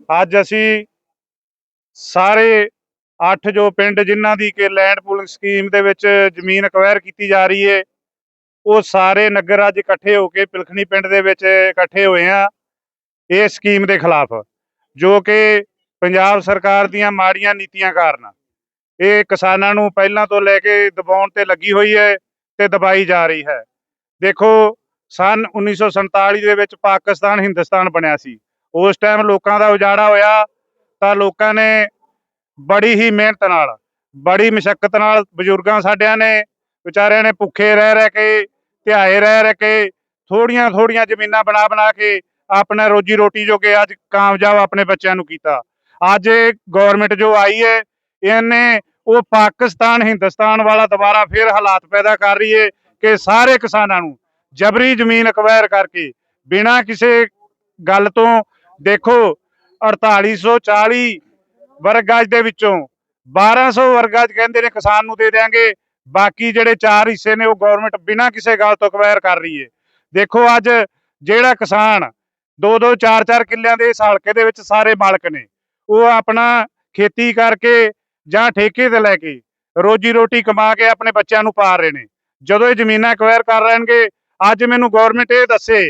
ਅੱਜ ਅਸੀਂ ਸਾਰੇ ਅੱਠ ਜੋ ਪਿੰਡ ਜਿਨ੍ਹਾਂ ਦੀ ਕਿ ਲੈਂਡ ਪੂਲਿੰਗ ਸਕੀਮ ਦੇ ਵਿੱਚ ਜ਼ਮੀਨ ਅਕਵਾਇਰ ਕੀਤੀ ਜਾ ਰਹੀ ਏ, ਉਹ ਸਾਰੇ ਨਗਰ ਅੱਜ ਇਕੱਠੇ ਹੋ ਕੇ ਪਿਲਖਣੀ ਪਿੰਡ ਦੇ ਵਿੱਚ ਇਕੱਠੇ ਹੋਏ ਆ ਇਹ ਸਕੀਮ ਦੇ ਖਿਲਾਫ, ਜੋ ਕਿ ਪੰਜਾਬ ਸਰਕਾਰ ਦੀਆਂ ਮਾੜੀਆਂ ਨੀਤੀਆਂ ਕਾਰਨ ਇਹ ਕਿਸਾਨਾਂ ਨੂੰ ਪਹਿਲਾਂ ਤੋਂ ਲੈ ਕੇ ਦਬਾਉਣ ਤੇ ਲੱਗੀ ਹੋਈ ਹੈ ਤੇ ਦਬਾਈ ਜਾ ਰਹੀ ਹੈ। ਦੇਖੋ, ਸਨ 1947 ਦੇ ਵਿੱਚ ਪਾਕਿਸਤਾਨ, ਹਿੰਦੁਸਤਾਨ ਬਣਿਆ ਸੀ। ਉਸ ਟਾਈਮ ਲੋਕਾਂ ਦਾ ਉਜਾੜਾ ਹੋਇਆ ਤਾਂ ਲੋਕਾਂ ਨੇ ਬੜੀ ਹੀ ਮਿਹਨਤ ਨਾਲ, ਬੜੀ ਮੁਸ਼ਕਲ ਨਾਲ ਬਜ਼ੁਰਗਾਂ ਸਾਡਿਆਂ ਨੇ, ਵਿਚਾਰਿਆਂ ਨੇ ਭੁੱਖੇ ਰਹਿ ਰਹਿ ਕੇ, ਧਿਆਏ ਰਹਿ ਰਹਿ ਕੇ, ਥੋੜੀਆਂ ਥੋੜੀਆਂ ਜ਼ਮੀਨਾਂ ਬਣਾ ਬਣਾ ਕੇ ਆਪਣਾ ਰੋਜੀ ਰੋਟੀ ਜੋ ਕਿ ਅੱਜ ਕਾਮਯਾਬ ਆਪਣੇ ਬੱਚਿਆਂ ਨੂੰ ਕੀਤਾ। ਅੱਜ ਇਹ ਗਵਰਨਮੈਂਟ ਜੋ ਆਈ ਹੈ, ਇਹਨੇ ਉਹ ਪਾਕਿਸਤਾਨ, ਹਿੰਦੁਸਤਾਨ ਵਾਲਾ ਦੁਬਾਰਾ ਫਿਰ ਹਾਲਾਤ ਪੈਦਾ ਕਰ ਰਹੀ ਹੈ ਕਿ ਸਾਰੇ ਕਿਸਾਨਾਂ ਨੂੰ ਜਬਰੀ ਜ਼ਮੀਨ ਅਕਵਾਇਰ ਕਰਕੇ ਬਿਨਾਂ ਕਿਸੇ ਗੱਲ ਤੋਂ ਦੇਖੋ 4840 ਵਰਗ ਗਜ ਦੇ ਵਿੱਚੋਂ 1200 ਵਰਗ ਗਜ ਕਹਿੰਦੇ ਨੇ ਕਿਸਾਨ ਨੂੰ ਦੇ ਦੇਾਂਗੇ ਬਾਕੀ ਜਿਹੜੇ ਚਾਰ ਹਿੱਸੇ ਨੇ, ਉਹ ਗਵਰਨਮੈਂਟ ਬਿਨਾਂ ਕਿਸੇ ਗੱਲ ਤੋਂ ਅਕਵਾਇਰ ਕਰ ਰਹੀ ਹੈ ਦੇਖੋ ਅੱਜ ਜਿਹੜਾ ਕਿਸਾਨ ਦੋ ਦੋ ਚਾਰ ਚਾਰ ਕਿੱਲਿਆਂ ਦੇ ਇਸ ਹਲਕੇ ਦੇ ਵਿੱਚ ਸਾਰੇ ਮਾਲਕ ਨੇ, ਉਹ ਆਪਣਾ ਖੇਤੀ ਕਰਕੇ ਜਾਂ ਠੇਕੇ ਤੇ ਲੈ ਕੇ ਰੋਜੀ ਰੋਟੀ ਕਮਾ ਕੇ ਆਪਣੇ ਬੱਚਿਆਂ ਨੂੰ ਪਾਲ ਰਹੇ ਨੇ। ਜਦੋਂ ਇਹ ਜ਼ਮੀਨਾਂ ਐਕਵਾਇਰ ਕਰ ਰਹਿਣਗੇ ਅੱਜ ਮੈਨੂੰ ਗਵਰਨਮੈਂਟ ਇਹ ਦੱਸੇ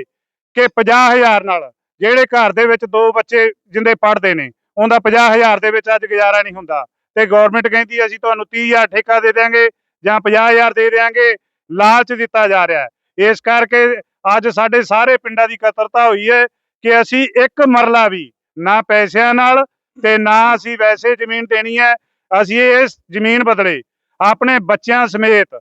ਕਿ 50000 ਨਾਲ ਜਿਹੜੇ ਘਰ ਦੇ ਵਿੱਚ ਦੋ ਬੱਚੇ ਜਿੰਦੇ ਪੜ੍ਹਦੇ ਨੇ, ਉਹਦਾ 50000 ਦੇ ਵਿੱਚ ਅੱਜ ਗੁਜ਼ਾਰਾ ਨਹੀਂ ਹੁੰਦਾ। ਤੇ ਗਵਰਨਮੈਂਟ ਕਹਿੰਦੀ ਅਸੀਂ ਤੁਹਾਨੂੰ 30000 ਠੇਕਾ ਦੇ ਦਿਆਂਗੇ ਜਾਂ 50000 ਦੇ ਦਿਆਂਗੇ, ਲਾਲਚ ਦਿੱਤਾ ਜਾ ਰਿਹਾ ਹੈ। ਇਸ ਕਰਕੇ ਅੱਜ ਸਾਡੇ ਸਾਰੇ ਪਿੰਡਾਂ ਦੀ ਕਤਰਤਾ ਹੋਈ ਹੈ ਕਿ ਅਸੀਂ ਇੱਕ ਮਰਲਾ ਵੀ ਨਾ ਪੈਸਿਆਂ ਨਾਲ ਤੇ ਨਾ ਅਸੀਂ ਵੈਸੇ ਜ਼ਮੀਨ ਦੇਣੀ ਹੈ, ਅਸੀਂ ਇਸ ਜ਼ਮੀਨ ਬਦਲੇ ਆਪਣੇ ਬੱਚਿਆਂ ਸਮੇਤ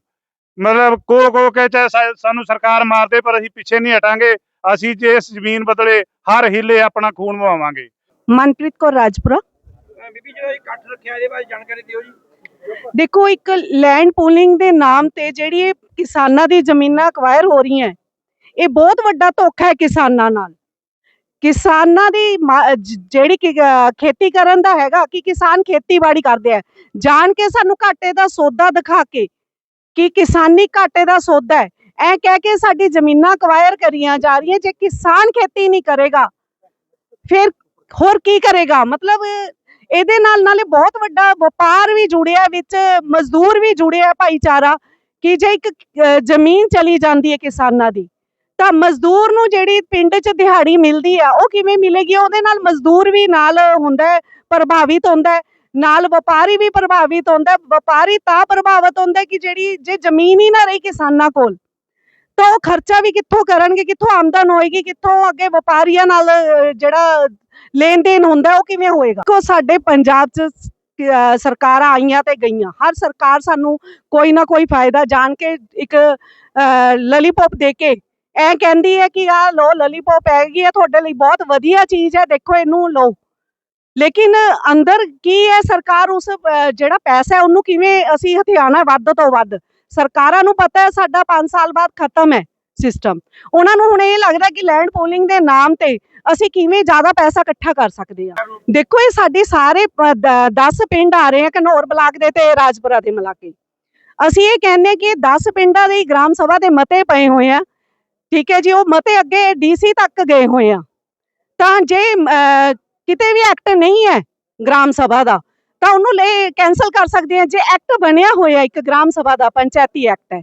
ਮਤਲਬ ਕੋ ਕੋ ਕੇ ਚਾਹੇ ਸਾਨੂੰ ਸਰਕਾਰ ਮਾਰਦੇ ਪਰ ਅਸੀਂ ਪਿੱਛੇ ਨਹੀਂ ਹਟਾਂਗੇ। ਅਸੀਂ ਜੇ ਇਸ ਜ਼ਮੀਨ ਬਦਲੇ ਹਰ ਹੀਲੇ ਆਪਣਾ ਖੂਨ ਵਹਾਵਾਂਗੇ। ਮਨਪ੍ਰੀਤ ਕੌਰ ਰਾਜਪੁਰਾ। ਬੀਬੀ ਜਿਹੜਾ ਇਹ ਇਕੱਠ ਰੱਖਿਆ ਇਹਦੇ ਬਾਰੇ ਜਾਣਕਾਰੀ ਦਿਓ ਜੀ। ਦੇਖੋ ਇੱਕ ਲੈਂਡ ਪੂਲਿੰਗ ਦੇ ਨਾਮ ਤੇ ਜਿਹੜੀ ਇਹ ਕਿਸਾਨਾਂ ਦੀ ਜ਼ਮੀਨਾਂ ਅਕਵਾਇਰ ਹੋ ਰਹੀਆਂ ਇਹ ਬਹੁਤ ਵੱਡਾ ਧੋਖਾ ਹੈ ਕਿਸਾਨਾਂ ਨਾਲ। ਕਿਸਾਨਾਂ ਦੀ ਜਿਹੜੀ ਖੇਤੀ ਕਰਨ ਦਾ ਹੈਗਾ ਕਿ ਕਿਸਾਨ ਖੇਤੀਬਾੜੀ ਕਰਦੇ ਆ। ਜਾਣ ਕੇ ਸਾਨੂੰ ਘਾਟੇ ਦਾ ਸੌਦਾ ਦਿਖਾ ਕੇ ਕਿ ਕਿਸਾਨੀ ਘਾਟੇ ਦਾ ਸੌਦਾ ਹੈ ਐ ਕਹਿ ਕੇ ਸਾਡੀ ਜ਼ਮੀਨਾਂ ਅਕਵਾਇਰ ਕਰੀਆਂ ਜਾ ਰਹੀਆਂ, ਜੇ ਕਿਸਾਨ ਖੇਤੀ ਨਹੀਂ ਕਰੇਗਾ, ਫਿਰ ਹੋਰ ਕੀ ਕਰੇਗਾ? ਮਤਲਬ ਇਹਦੇ ਨਾਲ ਨਾਲੇ ਬਹੁਤ ਵੱਡਾ ਵਪਾਰ ਵੀ ਜੁੜਿਆ, ਵਿੱਚ ਮਜ਼ਦੂਰ ਵੀ ਜੁੜਿਆ ਭਾਈਚਾਰਾ, ਕਿ ਜੇ ਇੱਕ ਜ਼ਮੀਨ ਚਲੀ ਜਾਂਦੀ ਹੈ ਕਿਸਾਨਾਂ ਦੀ, ਤਾਂ ਮਜ਼ਦੂਰ ਨੂੰ ਜਿਹੜੀ ਪਿੰਡ 'ਚ ਦਿਹਾੜੀ ਮਿਲਦੀ ਆ, ਉਹ ਕਿਵੇਂ ਮਿਲੇਗੀ? ਉਹਦੇ ਨਾਲ ਮਜ਼ਦੂਰ ਵੀ ਨਾਲ ਹੁੰਦਾ ਪ੍ਰਭਾਵਿਤ ਹੁੰਦਾ ਨਾਲ ਵਪਾਰੀ ਵੀ ਪ੍ਰਭਾਵਿਤ ਹੁੰਦਾ ਵਪਾਰੀ ਤਾਂ ਪ੍ਰਭਾਵਿਤ ਹੁੰਦਾ ਕਿ ਜਿਹੜੀ, ਜੇ ਜ਼ਮੀਨ ਹੀ ਨਾ ਰਹੀ ਕਿਸਾਨਾਂ ਕੋਲ ਤਾਂ ਉਹ ਖਰਚਾ ਵੀ ਕਿੱਥੋਂ ਕਰਨਗੇ? ਕਿੱਥੋਂ ਆਮਦਨ ਹੋਏਗੀ? ਕਿੱਥੋਂ ਅੱਗੇ ਵਪਾਰੀਆਂ ਨਾਲ ਜਿਹੜਾ ਲੈਣ ਦੇਣ ਹੁੰਦਾ, ਉਹ ਕਿਵੇਂ ਹੋਏਗਾ? ਕੋ ਸਾਡੇ ਪੰਜਾਬ 'ਚ ਸਰਕਾਰਾਂ ਆਈਆਂ ਤੇ ਗਈਆਂ। ਹਰ ਸਰਕਾਰ ਸਾਨੂੰ ਕੋਈ ਨਾ ਕੋਈ ਫਾਇਦਾ ਜਾਣ ਕੇ ਇੱਕ ਲਲੀਪੌਪ ਦੇ ਕੇ ਐ ਕਹਿੰਦੀ ਹੈ ਕਿ ਆ ਲੋ ਲਲੀਪੌਪ ਹੈਗੀ ਹੈ, ਤੁਹਾਡੇ ਲਈ ਬਹੁਤ ਵਧੀਆ ਚੀਜ਼ ਹੈ, ਦੇਖੋ ਇਹਨੂੰ ਲੋ ਲੇਕਿਨ ਅੰਦਰ ਕੀ ਹੈ ਸਰਕਾਰ, ਉਸ ਜਿਹੜਾ ਪੈਸਾ ਉਹਨੂੰ ਕਿਵੇਂ ਅਸੀਂ ਹਥਿਆਣਾ ਵੱਧ ਤੋਂ ਵੱਧ ਸਰਕਾਰਾਂ ਨੂੰ ਪਤਾ ਹੈ ਸਾਡਾ 5 ਸਾਲ ਬਾਅਦ ਖਤਮ ਹੈ ਸਿਸਟਮ ਉਹਨਾਂ ਨੂੰ ਹੁਣ ਇਹ ਲੱਗਦਾ ਕਿ ਲੈਂਡ ਪੋਲਿੰਗ ਦੇ ਨਾਮ ਤੇ ਅਸੀਂ ਕਿਵੇਂ ਜ਼ਿਆਦਾ ਪੈਸਾ ਇਕੱਠਾ ਕਰ ਸਕਦੇ ਆ ਦੇਖੋ ਇਹ ਸਾਡੇ ਸਾਰੇ 10 ਪਿੰਡ ਆ ਰਹੇ ਆ ਘਨੌਰ ਬਲਾਕ ਦੇ ਤੇ ਰਾਜਪੁਰਾ ਦੇ ਮਿਲਾਕੇ। ਅਸੀਂ ਇਹ ਕਹਿੰਦੇ ਕਿ 10 ਪਿੰਡਾਂ ਦੇ ਗ੍ਰਾਮ ਸਭਾ ਦੇ ਮਤੇ ਪਏ ਹੋਏ ਆ। ਠੀਕ ਹੈ ਜੀ ਉਹ ਮਤੇ ਅੱਗੇ ਡੀਸੀ ਤੱਕ ਗਏ ਹੋਏ ਆ। ਤਾਂ ਜੇ ਅਹ, ਕਿਤੇ ਵੀ ਐਕਟ ਨਹੀਂ ਹੈ ਗ੍ਰਾਮ ਸਭਾ ਦਾ ਤਾਂ ਉਹਨੂੰ ਲੈ ਕੈਨਸਲ ਕਰ ਸਕਦੇ ਆ ਜੇ ਐਕਟ ਬਣਿਆ ਹੋਇਆ ਇੱਕ ਗ੍ਰਾਮ ਸਭਾ ਦਾ ਪੰਚਾਇਤੀ ਐਕਟ ਹੈ।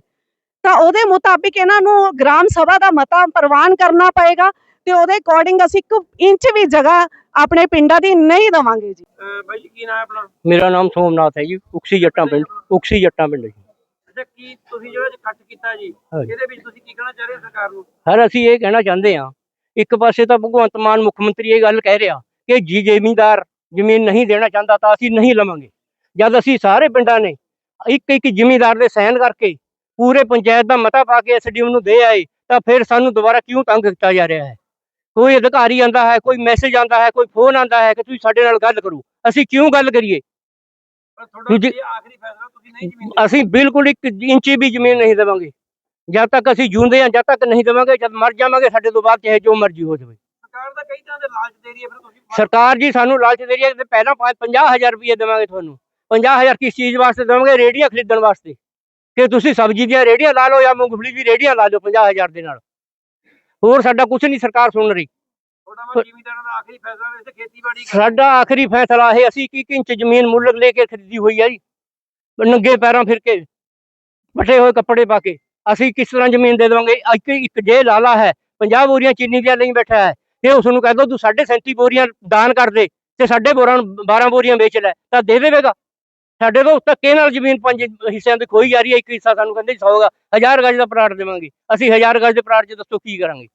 ਤਾਂ ਉਹਦੇ ਮੁਤਾਬਿਕ ਇਹਨਾਂ ਨੂੰ ਗ੍ਰਾਮ ਸਭਾ ਦਾ ਮਤਾ ਪ੍ਰਵਾਨ ਕਰਨਾ ਪਏਗਾ ਤੇ ਉਹਦੇ ਅਕੋਰਡਿੰਗ ਅਸੀਂ ਇੱਕ ਇੰਚ ਵੀ ਜਗ੍ਹਾ ਆਪਣੇ ਪਿੰਡਾਂ ਦੀ ਨਹੀਂ ਦਵਾਂਗੇ ਜੀ। ਬਾਈ ਜੀ ਕੀ ਨਾਮ ਹੈ ਆਪਣਾ? ਮੇਰਾ ਨਾਮ ਸੋਮਨਾਥ ਹੈ ਜੀ ਉਕਸੀ ਜੱਟਾਂ ਪਿੰਡ ਉਕਸੀ ਜੱਟਾਂ ਪਿੰਡ ਜੀ। ਅੱਛਾ ਕੀ ਤੁਸੀਂ ਜਿਹੜਾ ਇਕੱਠ ਕੀਤਾ ਜੀ। ਇਹਦੇ ਵਿੱਚ ਤੁਸੀਂ ਕੀ ਕਹਿਣਾ ਚਾਹ ਰਹੇ ਹੋ ਸਰਕਾਰ ਨੂੰ? ਹਰ ਅਸੀਂ ਇਹ ਕਹਿਣਾ ਚਾਹੁੰਦੇ ਹਾਂ ਇੱਕ ਪਾਸੇ ਤਾਂ ਭਗਵੰਤ ਮਾਨ ਮੁੱਖ ਮੰਤਰੀ ਇਹ ਗੱਲ ਕਹਿ ਰਿਹਾ ਕਿ ਜੀ ਜ਼ਿਮੀਂਦਾਰ ਜ਼ਮੀਨ ਨਹੀਂ ਦੇਣਾ ਚਾਹੁੰਦਾ ਤਾਂ ਅਸੀਂ ਨਹੀਂ ਲਵਾਂਗੇ। ਜਦ ਅਸੀਂ ਸਾਰੇ ਪਿੰਡਾਂ ਨੇ ਇੱਕ ਇੱਕ ਜ਼ਿਮੀਂਦਾਰ ਦੇ ਸਾਈਨ ਕਰਕੇ ਪੂਰੇ ਪੰਚਾਇਤ ਦਾ ਮਤਾ ਪਾ ਕੇ ਐਸਡੀਐਮ ਨੂੰ ਦੇ ਆਏ ਤਾਂ ਫਿਰ ਸਾਨੂੰ ਦੁਬਾਰਾ ਕਿਉਂ ਤੰਗ ਕੀਤਾ ਜਾ ਰਿਹਾ ਹੈ? ਕੋਈ ਅਧਿਕਾਰੀ ਆਂਦਾ ਹੈ ਕੋਈ ਮੈਸੇਜ ਆਂਦਾ ਹੈ ਕੋਈ ਫੋਨ ਆਂਦਾ ਹੈ ਕਿ ਤੁਸੀਂ ਸਾਡੇ ਨਾਲ ਗੱਲ ਕਰੋ। ਅਸੀਂ ਕਿਉਂ ਗੱਲ ਕਰੀਏ? ਅਸੀਂ ਬਿਲਕੁਲ ਇੱਕ ਇੰਚੀ ਵੀ ਜ਼ਮੀਨ ਨਹੀਂ ਦੇਵਾਂਗੇ। ਜਦ ਤੱਕ ਅਸੀਂ ਜਿਉਂਦੇ ਹਾਂ ਜਦ ਤੱਕ ਨਹੀਂ ਦੇਵਾਂਗੇ ਜਦ ਮਰ ਜਾਵਾਂਗੇ ਸਾਡੇ ਤੋਂ ਬਾਅਦ ਚਾਹੇ ਜੋ ਮਰਜ਼ੀ ਹੋ ਜਾਵੇ। ਕਈ ਤਰ੍ਹਾਂ ਦੇ ਲਾਲਚ ਦੇ ਰਹੀ ਹੈ ਫਿਰ ਤੁਸੀਂ ਸਰਕਾਰ ਜੀ ਸਾਨੂੰ ਲਾਲਚ ਦੇ ਰਹੀ ਹੈ ਕਿ ਪਹਿਲਾਂ 50000 ਰੁਪਏ ਦੇਵਾਂਗੇ ਤੁਹਾਨੂੰ। 50000 ਕਿਸ ਚੀਜ਼ ਵਾਸਤੇ ਦੇਵਾਂਗੇ? ਰੇੜੀਆਂ ਖਰੀਦਣ ਵਾਸਤੇ। ਕਿ ਤੁਸੀਂ ਸਬਜ਼ੀ ਦੀਆਂ ਰੇੜੀਆਂ ਲਾ ਲਓ ਜਾਂ ਮੂੰਗਫਲੀ ਦੀ ਰੇੜੀਆਂ ਲਾ ਲਓ 50000 ਦੇ ਨਾਲ। ਹੋਰ ਸਾਡਾ ਕੁਝ ਨਹੀਂ ਸਰਕਾਰ ਸੁਣ ਰਹੀ। ਸਾਡਾ ਆਖਰੀ ਫੈਸਲਾ ਇਹ ਅਸੀਂ ਕੀ ਇੰਚ ਜ਼ਮੀਨ ਮੁੱਲ ਲੈ ਕੇ ਖਰੀਦੀ ਹੋਈ ਹੈ ਜੀ। ਨੰਗੇ ਪੈਰਾਂ ਫਿਰ ਕੇ ਫਟੇ ਹੋਏ ਕੱਪੜੇ ਪਾ ਕੇ। ਅਸੀਂ ਕਿਸ ਤਰ੍ਹਾਂ ਜ਼ਮੀਨ ਦੇ ਦੇਵਾਂਗੇ? ਇੱਕ ਇੱਕ ਜੇ ਲਾਲਾ ਹੈ 50 ਬੋਰੀਆਂ ਚੀਨੀ ਦੀਆਂ ਲਈ ਬੈਠਾ ਹੈ। ਤੇ ਉਸ ਨੂੰ ਕਹਿ ਦੋ ਤੂੰ 37 ਬੋਰੀਆਂ ਦਾਨ ਕਰ ਦੇ ਤੇ ਸਾਡੇ ਬੋਰਾਂ ਨੂੰ 12 ਬੋਰੀਆਂ ਵੇਚ ਲੈ ਤਾਂ ਦੇ ਦੇਵੇਗਾ। ਸਾਡੇ ਤੋਂ ਧੱਕੇ ਨਾਲ ਜ਼ਮੀਨ ਪੰਜ ਹਿੱਸਿਆਂ ਦੀ ਖੋਈ ਜਾ ਰਹੀ ਹੈ? ਇੱਕ ਹਿੱਸਾ ਸਾਨੂੰ ਕਹਿੰਦੇ 100 ਗਾ ਹਜ਼ਾਰ ਗਜ ਦਾ ਪਲਾਟ ਦੇਵਾਂਗੇ। ਅਸੀਂ ਹਜ਼ਾਰ ਗਜ ਦੇ ਪਲਾਟ 'ਚ ਦੱਸੋ ਕੀ ਕਰਾਂਗੇ?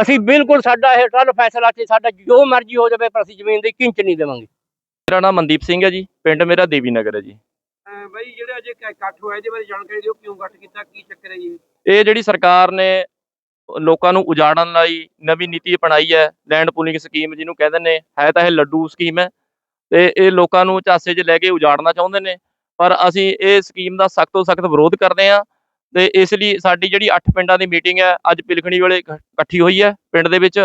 ਅਸੀਂ ਬਿਲਕੁਲ ਸਾਡਾ ਇਹ ਕੱਲ ਫੈਸਲਾ ਤੇ ਸਾਡਾ ਜੋ ਮਰਜ਼ੀ ਹੋ ਜਾਵੇ ਪਰ ਅਸੀਂ ਜ਼ਮੀਨ ਦੀ ਕਿੰਚ ਨਹੀਂ ਦੇਵਾਂਗੇ। ਮੇਰਾ ਨਾਮ ਮਨਦੀਪ ਸਿੰਘ ਹੈ ਜੀ। ਪਿੰਡ ਮੇਰਾ ਦੇਵੀ ਨਗਰ ਹੈ ਜੀ। ਬਾਈ ਜਿਹੜੇ ਅਜੇ ਇਕੱਠ ਹੋਇਆ ਇਹਦੇ ਬਾਰੇ ਜਾਣਕਾਰੀ ਦਿਓ ਕਿਉਂ ਇਕੱਠ ਕੀਤਾ ਕੀ ਚੱਕਰ ਹੈ ਜੀ? ਇਹ? ਇਹ ਜਿਹੜੀ ਸਰਕਾਰ ਨੇ ਲੋਕਾਂ ਨੂੰ ਉਜਾੜਨ ਲਈ ਨਵੀਂ ਨੀਤੀ ਅਪਣਾਈ ਹੈ ਲੈਂਡ ਪੂਲਿੰਗ ਸਕੀਮ ਜਿਹਨੂੰ ਕਹਿੰਦੇ ਨੇ, ਹੈ ਤਾਂ ਇਹ ਲੱਡੂ ਸਕੀਮ ਹੈ ਤੇ ਇਹ ਲੋਕਾਂ ਨੂੰ ਝਾਸੇ 'ਚ ਲੈ ਕੇ ਉਜਾੜਨਾ ਚਾਹੁੰਦੇ ਨੇ, ਪਰ ਅਸੀਂ ਇਹ ਸਕੀਮ ਦਾ ਸਖਤ ਤੋਂ ਸਖਤ ਵਿਰੋਧ ਕਰਦੇ ਹਾਂ ਤੇ ਇਸ ਲਈ ਸਾਡੀ ਜਿਹੜੀ 8 ਪਿੰਡਾਂ ਦੀ ਮੀਟਿੰਗ ਹੈ, ਅੱਜ ਪਿਲਖਣੀ ਵੇਲੇ ਇਕੱਠੀ ਹੋਈ ਹੈ ਪਿੰਡ ਦੇ ਵਿੱਚ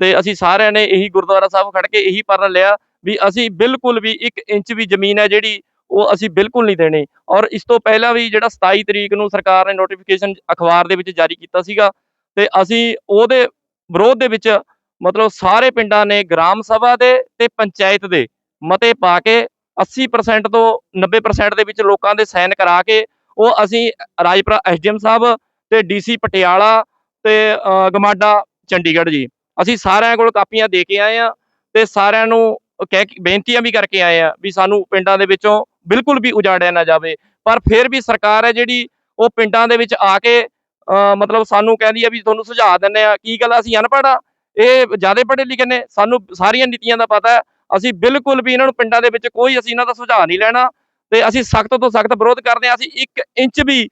ਤੇ ਅਸੀਂ ਸਾਰਿਆਂ ਨੇ ਇਹੀ ਗੁਰਦੁਆਰਾ ਸਾਹਿਬ ਖੜ ਕੇ ਇਹੀ ਪਰਨ ਲਿਆ ਵੀ ਅਸੀਂ ਬਿਲਕੁਲ ਵੀ 1 ਇੰਚ ਵੀ ਜ਼ਮੀਨ ਹੈ ਜਿਹੜੀ ਉਹ ਅਸੀਂ ਬਿਲਕੁਲ ਨਹੀਂ ਦੇਣੀ ਔਰ ਇਸ ਤੋਂ ਪਹਿਲਾਂ ਵੀ ਜਿਹੜਾ 27 ਤਰੀਕ ਨੂੰ ਸਰਕਾਰ ਨੇ ਨੋਟੀਫਿਕੇਸ਼ਨ ਅਖਬਾਰ ਦੇ ਵਿੱਚ ਜਾਰੀ ਕੀਤਾ ਸੀਗਾ ਤੇ ਅਸੀਂ ਉਹਦੇ ਵਿਰੋਧ ਦੇ ਵਿੱਚ ਮਤਲਬ ਸਾਰੇ ਪਿੰਡਾਂ ਨੇ ਗ੍ਰਾਮ ਸਭਾ ਦੇ ਤੇ ਪੰਚਾਇਤ ਦੇ ਮਤੇ ਪਾ ਕੇ 80% ਤੋਂ 90% ਦੇ ਵਿੱਚ ਲੋਕਾਂ ਦੇ ਸਾਈਨ ਕਰਾ ਕੇ ਉਹ ਅਸੀਂ ਰਾਜਪੁਰਾ ਐਸਡੀਐਮ ਸਾਹਿਬ ਤੇ ਡੀਸੀ ਪਟਿਆਲਾ ਤੇ ਗਮਾਡਾ, ਚੰਡੀਗੜ੍ਹ ਜੀ। ਅਸੀਂ ਸਾਰਿਆਂ ਕੋਲ ਕਾਪੀਆਂ ਦੇ ਕੇ ਆਏ ਆ ਤੇ ਸਾਰਿਆਂ ਨੂੰ ਕਹਿ ਬੇਨਤੀਆਂ ਵੀ ਕਰਕੇ ਆਏ ਆ ਵੀ ਸਾਨੂੰ ਪਿੰਡਾਂ ਦੇ ਵਿੱਚੋਂ ਬਿਲਕੁਲ ਵੀ ਉਜਾੜਿਆ ਨਾ ਜਾਵੇ। ਪਰ ਫਿਰ ਵੀ ਸਰਕਾਰ ਹੈ ਜਿਹੜੀ ਉਹ ਪਿੰਡਾਂ ਦੇ ਵਿੱਚ ਆ ਕੇ ਮਤਲਬ ਸਾਨੂੰ ਕਹਿੰਦੀ ਆ ਵੀ ਤੁਹਾਨੂੰ ਸੁਝਾਅ ਦਿੰਨੇ ਆ ਕੀ ਗੱਲ ਆ, ਅਸੀਂ ਅਨਪੜ੍ਹ ਆ ਇਹ ਜ਼ਿਆਦਾ ਪੜ੍ਹੇ ਲਿਖੇ ਨੇ ਸਾਨੂੰ ਸਾਰੀਆਂ ਨੀਤੀਆਂ ਦਾ ਪਤਾ ਹੈ ਅਸੀਂ ਬਿਲਕੁਲ ਵੀ ਇਹਨਾਂ ਨੂੰ ਪਿੰਡਾਂ ਦੇ ਵਿੱਚ ਕੋਈ ਅਸੀਂ ਇਹਨਾਂ ਦਾ ਸੁਝਾਅ ਨਹੀਂ ਲੈਣਾ ਤੇ ਅਸੀਂ ਸਖਤ ਤੋਂ ਸਖਤ ਵਿਰੋਧ ਕਰਦੇ ਹਾਂ ਅਸੀਂ 1 ਇੰਚ ਵੀ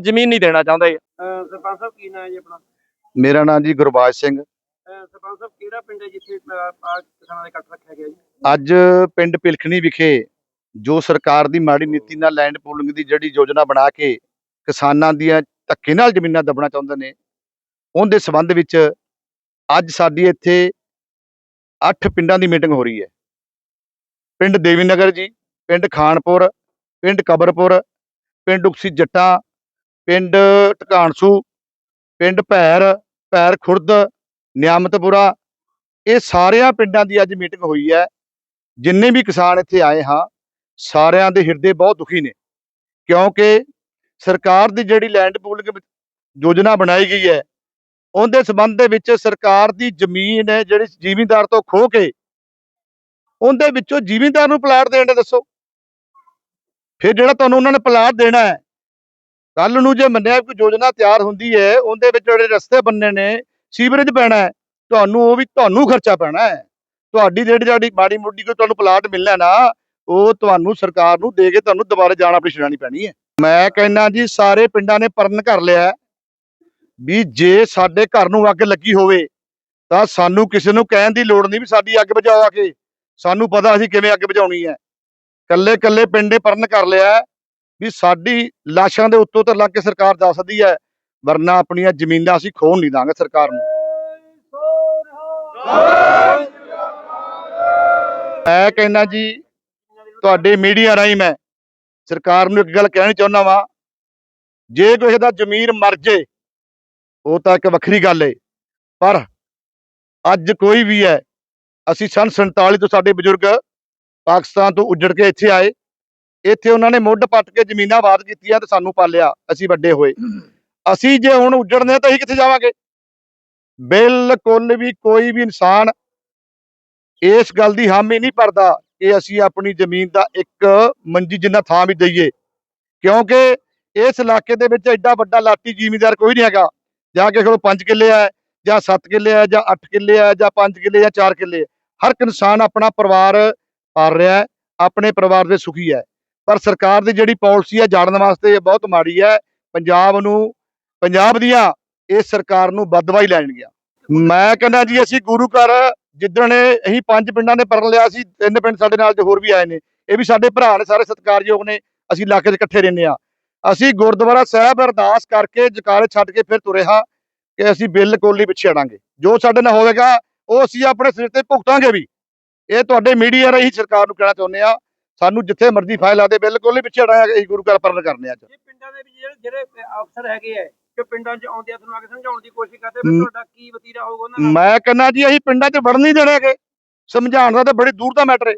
ਜ਼ਮੀਨ ਨਹੀਂ ਦੇਣਾ ਚਾਹੁੰਦੇ। ਸਰਪੰਚ ਸਾਹਿਬ ਕੀ ਨਾਂ ਹੈ ਜੀ ਆਪਣਾ? ਮੇਰਾ ਨਾਮ ਜੀ ਗੁਰਬਾਜ ਸਿੰਘ। ਸਰਪੰਚ ਸਾਹਿਬ ਕਿਹੜਾ ਪਿੰਡ ਹੈ ਜਿੱਥੇ ਕਿਸਾਨਾਂ ਦੇ ਇਕੱਠ ਰੱਖਿਆ ਗਿਆ ਜੀ? ਅੱਜ ਪਿੰਡ ਪਿਲਖਣੀ ਵਿਖੇ ਜੋ ਸਰਕਾਰ ਦੀ ਮਾੜੀ ਨੀਤੀ ਨਾਲ ਲੈਂਡ ਪੂਲਿੰਗ ਦੀ ਜਿਹੜੀ ਯੋਜਨਾ ਬਣਾ ਕੇ ਕਿਸਾਨਾਂ ਦੀਆਂ ਧੱਕੇ ਨਾਲ ਜ਼ਮੀਨਾਂ ਦੱਬਣਾ ਚਾਹੁੰਦੇ ਨੇ। ਉਹਦੇ ਸਬੰਧ ਵਿੱਚ ਅੱਜ ਸਾਡੀ ਇੱਥੇ 8 ਪਿੰਡਾਂ ਦੀ ਮੀਟਿੰਗ ਹੋ ਰਹੀ ਹੈ। ਪਿੰਡ ਦੇਵੀ ਨਗਰ ਜੀ, ਪਿੰਡ ਖਾਨਪੁਰ, ਪਿੰਡ ਕਬਰਪੁਰ, ਪਿੰਡ ਉਕਸੀ ਜੱਟਾਂ, ਪਿੰਡ ਟਕਾਣਸੂ ਪਿੰਡ ਭੈਰ ਭੈਰ ਖੁਰਦ, ਨਿਆਮਤਪੁਰਾ, ਇਹ ਸਾਰਿਆਂ ਪਿੰਡਾਂ ਦੀ ਅੱਜ ਮੀਟਿੰਗ ਹੋਈ ਹੈ। ਜਿੰਨੇ ਵੀ ਕਿਸਾਨ ਇੱਥੇ ਆਏ ਹਾਂ, ਸਾਰਿਆਂ ਦੇ ਹਿਰਦੇ ਬਹੁਤ ਦੁਖੀ ਨੇ। ਕਿਉਂਕਿ ਸਰਕਾਰ ਦੀ ਜਿਹੜੀ ਲੈਂਡ ਪੂਲਿੰਗ ਯੋਜਨਾ ਬਣਾਈ ਗਈ ਹੈ, ਉਹਦੇ ਸਬੰਧ ਦੇ ਵਿੱਚ ਸਰਕਾਰ ਦੀ ਜ਼ਮੀਨ ਹੈ ਜਿਹੜੀ ਜ਼ਿਮੀਂਦਾਰ ਤੋਂ ਖੋਹ ਕੇ ਉਹਦੇ ਵਿੱਚੋਂ ਜ਼ਿਮੀਂਦਾਰ ਨੂੰ ਪਲਾਟ ਦੇਣ ਦੇ ਦੱਸੋ। ਫਿਰ ਜਿਹੜਾ ਤੁਹਾਨੂੰ ਉਹਨਾਂ ਨੇ ਪਲਾਟ ਦੇਣਾ ਹੈ ਕੱਲ ਨੂੰ ਜੇ ਮੰਨਿਆ ਕੋਈ ਯੋਜਨਾ ਤਿਆਰ ਹੁੰਦੀ ਹੈ, ਉਹਦੇ ਵਿੱਚ ਜਿਹੜੇ ਰਸਤੇ ਬੰਨੇ ਨੇ, ਸੀਵਰੇਜ ਪੈਣਾ ਹੈ, ਤੁਹਾਨੂੰ ਉਹ ਵੀ ਤੁਹਾਨੂੰ ਖਰਚਾ ਪੈਣਾ ਹੈ। ਤੁਹਾਡੀ ਜਿਹੜੀ ਜਿਹੜੀ ਮਾੜੀ ਮੋਟੀ ਕੋਈ ਤੁਹਾਨੂੰ ਪਲਾਟ ਮਿਲਣਾ ਨਾ ਉਹ ਤੁਹਾਨੂੰ ਸਰਕਾਰ ਨੂੰ ਦੇ ਕੇ ਤੁਹਾਨੂੰ ਦੁਬਾਰਾ ਜਾਣ ਆਪਣੀ ਛਡਾਣੀ ਪੈਣੀ ਹੈ। ਮੈਂ ਕਹਿੰਦਾ ਜੀ, ਸਾਰੇ ਪਿੰਡਾਂ ਨੇ ਪਰਨ ਕਰ ਲਿਆ ਵੀ ਜੇ ਸਾਡੇ ਘਰ ਨੂੰ ਅੱਗ ਲੱਗੀ ਹੋਵੇ, ਤਾਂ ਸਾਨੂੰ ਕਿਸੇ ਨੂੰ ਕਹਿਣ ਦੀ ਲੋੜ ਨਹੀਂ ਵੀ ਸਾਡੀ ਅੱਗ ਬੁਝਾਓ ਆ ਕੇ, ਸਾਨੂੰ ਪਤਾ ਅਸੀਂ ਕਿਵੇਂ ਅੱਗ ਬੁਝਾਉਣੀ ਹੈ। ਕੱਲੇ ਕੱਲੇ ਪਿੰਡੇ ਪਰਨ ਕਰ ਲਿਆ ਵੀ ਸਾਡੀ ਲਾਸ਼ਾਂ ਦੇ ਉੱਤੋਂ ਤਾਂ ਲੱਗ ਕੇ ਸਰਕਾਰ ਜਾ ਸਕਦੀ ਹੈ, ਵਰਨਾ ਆਪਣੀਆਂ ਜ਼ਮੀਨਾਂ ਅਸੀਂ ਖੋਹ ਨਹੀਂ ਦਾਂਗੇ ਸਰਕਾਰ ਨੂੰ। ਮੈਂ ਕਹਿੰਦਾ ਜੀ ਤੁਹਾਡੇ ਮੀਡੀਆ ਰਾਹੀਂ ਮੈਂ ਸਰਕਾਰ ਨੂੰ ਇੱਕ ਗੱਲ ਕਹਿਣੀ ਚਾਹੁੰਦਾ ਵਾਂ, ਜੇ ਕਿਸੇ ਦਾ ਜ਼ਮੀਰ ਮਰ ਜੇ, ਉਹ ਤਾਂ ਇੱਕ ਵੱਖਰੀ ਗੱਲ ਏ। ਪਰ ਅੱਜ ਕੋਈ ਵੀ ਹੈ, ਅਸੀਂ ਸੰਨ 47 ਤੋਂ ਸਾਡੇ ਬਜ਼ੁਰਗ ਪਾਕਿਸਤਾਨ ਤੋਂ ਉੱਜੜ ਕੇ ਇੱਥੇ ਆਏ, ਇੱਥੇ ਉਹਨਾਂ ਨੇ ਮੁੱਢ ਪੱਟ ਕੇ ਜ਼ਮੀਨਾਂ ਆਬਾਦ ਕੀਤੀਆਂ ਤੇ ਸਾਨੂੰ ਪਾਲਿਆ, ਅਸੀਂ ਵੱਡੇ ਹੋਏ। ਅਸੀਂ ਜੇ ਹੁਣ ਉੱਜੜਨੇ ਤਾਂ ਅਸੀਂ ਕਿੱਥੇ ਜਾਵਾਂਗੇ? ਬਿਲਕੁਲ ਵੀ ਕੋਈ ਵੀ ਇਨਸਾਨ ਇਸ ਗੱਲ ਦੀ ਹਾਮੀ ਨਹੀਂ ਭਰਦਾ ਕਿ ਅਸੀਂ ਆਪਣੀ ਜ਼ਮੀਨ ਦਾ ਇੱਕ ਮੰਜੀ ਜਿੰਨਾ ਥਾਂ ਵੀ ਦਈਏ। ਕਿਉਂਕਿ ਇਸ ਇਲਾਕੇ ਦੇ ਵਿੱਚ ਐਡਾ ਵੱਡਾ ਲਾਤੀ ਜ਼ਿਮੀਂਦਾਰ ਕੋਈ ਨਹੀਂ ਹੈਗਾ। ਜਾਂ ਕਿਸੇ ਕੋਲ 5 ਕਿੱਲੇ ਹੈ ਜਾਂ 7 ਕਿੱਲੇ ਹੈ ਜਾਂ 8 ਕਿੱਲੇ ਹੈ ਜਾਂ 5 ਕਿੱਲੇ ਜਾਂ 4 ਕਿੱਲੇ ਹੈ। ਹਰ ਇੱਕ ਇਨਸਾਨ ਆਪਣਾ ਪਰਿਵਾਰ ਪਾਲ ਰਿਹਾ ਹੈ, ਆਪਣੇ ਪਰਿਵਾਰ ਦੇ ਸੁਖੀ ਹੈ। ਪਰ ਸਰਕਾਰ ਦੀ ਜਿਹੜੀ ਪਾਲਿਸੀ ਹੈ ਜਾਣਨ ਵਾਸਤੇ ਇਹ ਬਹੁਤ ਮਾੜੀ ਹੈ। ਪੰਜਾਬ ਨੂੰ, ਪੰਜਾਬ ਦੀਆਂ ਇਸ ਸਰਕਾਰ ਨੂੰ ਬਦਦੁਆ ਹੀ ਲੈਣ ਗਿਆ ਮੈਂ ਕਹਿੰਦਾ ਜੀ, ਅਸੀਂ ਗੁਰੂ ਘਰ ਜਿੱਦਣ ਅਸੀਂ ਪੰਜ ਪਿੰਡਾਂ ਨੇ ਪਰਨ ਲਿਆ ਸੀ, ਤਿੰਨ ਪਿੰਡ ਸਾਡੇ ਨਾਲ ਤੇ ਹੋਰ ਵੀ ਆਏ ਨੇ। ਇਹ ਵੀ ਸਾਡੇ ਭਰਾ ਨੇ, ਸਾਰੇ ਸਤਿਕਾਰਯੋਗ ਨੇ, ਅਸੀਂ ਇਲਾਕੇ 'ਚ ਇਕੱਠੇ ਰਹਿੰਦੇ ਆ ਅਸੀਂ ਗੁਰਦੁਆਰਾ ਸਾਹਿਬ ਅਰਦਾਸ ਕਰਕੇ ਜਕਾਰੇ ਛੱਡ ਕੇ ਫਿਰ ਤੁਰੇ ਹਾਂ ਕਿ ਅਸੀਂ ਬਿਲਕੁਲ ਨਹੀਂ ਪਿੱਛੇ ਹਟਾਂਗੇ। ਜੋ ਸਾਡੇ ਨਾਲ ਹੋਵੇਗਾ, ਉਹ ਅਸੀਂ ਆਪਣੇ ਸਿਰ ਤੇ ਭੁਗਤਾਂਗੇ ਵੀ। ਇਹ ਤੁਹਾਡੇ ਮੀਡੀਆ ਰਾਹੀਂ ਸਰਕਾਰ ਨੂੰ ਕਹਿਣਾ ਚਾਹੁੰਦੇ ਆ ਸਾਨੂੰ ਜਿੱਥੇ ਮਰਜ਼ੀ ਫਾਇਲ ਆਦੇ ਬਿਲਕੁਲ ਨਹੀਂ ਪਿੱਛੇ ਹਟਾਂਗੇ, ਅਸੀਂ ਗੁਰੂ ਘਰ ਪਰਨ ਕਰਨੇ ਆ ਅੱਜ। ਪਿੰਡਾਂ ਦੇ ਜਿਹੜੇ ਅਫਸਰ ਹੈਗੇ ਆ ਪਿੰਡਾਂ 'ਚ ਆਉਂਦੇ ਆ ਤੁਹਾਨੂੰ ਆ ਕੇ ਸਮਝਾਉਣ ਦੀ ਕੋਸ਼ਿਸ਼ ਕਰਦੇ ਮ- ਤੁਹਾਡਾ ਕੀ ਵਤੀਰਾ ਹੋਊਗਾ ਉਹਨਾਂ ਨਾਲ? ਮੈਂ ਕਹਿੰਦਾ ਜੀ ਅਸੀਂ ਪਿੰਡਾਂ 'ਚ ਵੜਨ ਨਹੀਂ ਦੇਣਗੇ। ਸਮਝਾਉਣ ਦਾ ਤਾਂ ਬੜੀ ਦੂਰ ਦਾ ਮੈਟਰ ਹੈ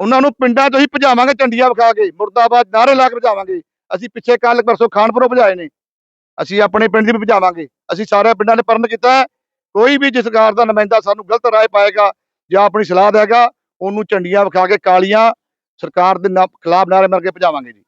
ਉਹਨਾਂ ਨੂੰ ਪਿੰਡਾਂ 'ਚ ਅਸੀਂ ਭਜਾਵਾਂਗੇ ਝੰਡੀਆਂ ਵਿਖਾ ਕੇ। ਮੁਰਦਾਬਾਦ ਨਾਰੇ ਲਾ ਕੇ ਭਜਾਵਾਂਗੇ। ਅਸੀਂ ਪਿੱਛੇ ਕੱਲ ਪਰਸੋਂ ਖਾਨਪੁਰੋਂ ਭਜਾਏ ਨੇ। ਅਸੀਂ ਆਪਣੇ ਪਿੰਡ ਦੀ ਵੀ ਭਜਾਵਾਂਗੇ। ਅਸੀਂ ਸਾਰੇ ਪਿੰਡਾਂ ਨੇ ਪਰਨ ਕੀਤਾ ਕੋਈ ਵੀ ਜਿਸ ਸਰਕਾਰ ਦਾ ਨੁਮਾਇੰਦਾ ਸਾਨੂੰ ਗਲਤ ਰਾਏ ਪਾਏਗਾ ਜਾਂ ਆਪਣੀ ਸਲਾਹ ਦੇਗਾ ਉਹਨੂੰ ਝੰਡੀਆਂ ਵਿਖਾ ਕੇ ਕਾਲੀਆਂ ਸਰਕਾਰ ਦੇ ਖਿਲਾਫ ਨਾਰੇ ਮਾਰ ਕੇ ਭਜਾਵਾਂਗੇ ਜੀ।